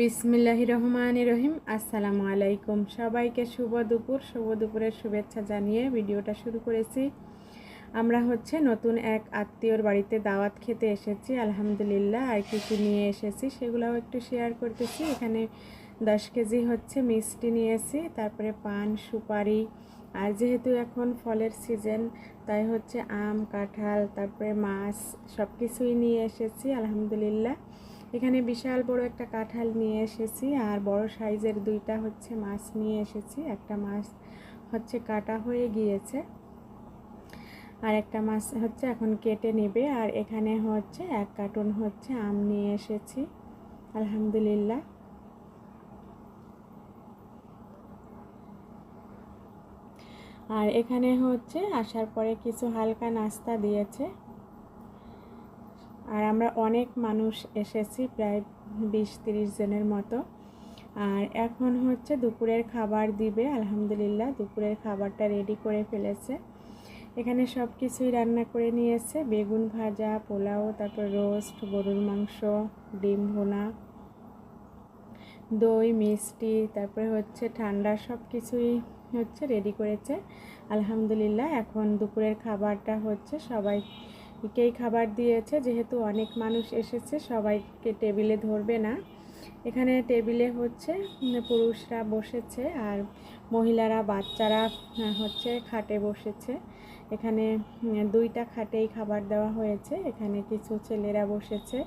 বিসমিল্লাহ রহমান রহিম। আসসালামু আলাইকুম। সবাইকে শুভ দুপুর। শুভ দুপুরের শুভেচ্ছা জানিয়ে ভিডিওটা শুরু করেছি। আমরা হচ্ছে নতুন এক আত্মীয়র বাড়িতে দাওয়াত খেতে এসেছি। আলহামদুলিল্লাহ, আর কী কী নিয়ে এসেছি সেগুলোও একটু শেয়ার করতেছি। এখানে দশ কেজি হচ্ছে মিষ্টি নিয়েছি, তারপরে পান, সুপারি, আর যেহেতু এখন ফলের সিজন তাই হচ্ছে আম, কাঁঠাল, তারপরে মাছ সব কিছুই নিয়ে এসেছি, আলহামদুলিল্লাহ। এখানে বিশাল বড় একটা কাঁঠাল নিয়ে এসেছি আর বড় সাইজের দুইটা হচ্ছে মাছ নিয়ে এসেছি। একটা মাছ হচ্ছে কাটা হয়ে গিয়েছে আর একটা মাছ হচ্ছে এখন কেটে নেবে আর এখানে হচ্ছে এক কার্টুন হচ্ছে আম নিয়ে এসেছি, আলহামদুলিল্লাহ। আর এখানে হচ্ছে আসার পরে কিছু হালকা নাস্তা দিয়েছে। আর আমরা অনেক মানুষ এসেছি, প্রায় বিশ তিরিশ জনের মতো। আর এখন হচ্ছে দুপুরের খাবার দিবে, আলহামদুলিল্লাহ, দুপুরের খাবারটা রেডি করে ফেলেছে। এখানে সব কিছুই রান্না করে নিয়েছে, বেগুন ভাজা, পোলাও, তারপর রোস্ট গরুর মাংস, ডিম ভোনা, দই, মিষ্টি, তারপরে হচ্ছে ঠান্ডা সব কিছুই হচ্ছে রেডি করেছে। আলহামদুলিল্লাহ, এখন দুপুরের খাবারটা হচ্ছে সবাই কেই খাবার দিয়েছে। যেহেতু অনেক মানুষ এসেছে, সবাইকে টেবিলে ধরবে না। এখানে টেবিলে হচ্ছে পুরুষরা বসেছে আর মহিলারা, বাচ্চারা হচ্ছে খাটে বসেছে। এখানে দুইটা খাটেই খাবার দেওয়া হয়েছে। এখানে কিছু ছেলেরা বসেছে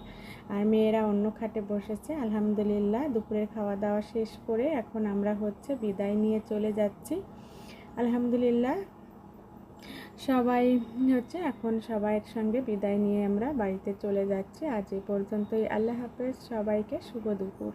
আর মেয়েরা অন্য খাটে বসেছে। আলহামদুলিল্লাহ, দুপুরের খাওয়া দাওয়া শেষ করে এখন আমরা হচ্ছে বিদায় নিয়ে চলে যাচ্ছি। আলহামদুলিল্লাহ সবাই হচ্ছে এখন সবাইয়ের সঙ্গে বিদায় নিয়ে আমরা বাড়িতে চলে যাচ্ছি। আজ এই পর্যন্তই। আল্লাহ হাফেজ। সবাইকে শুভ দুপুর।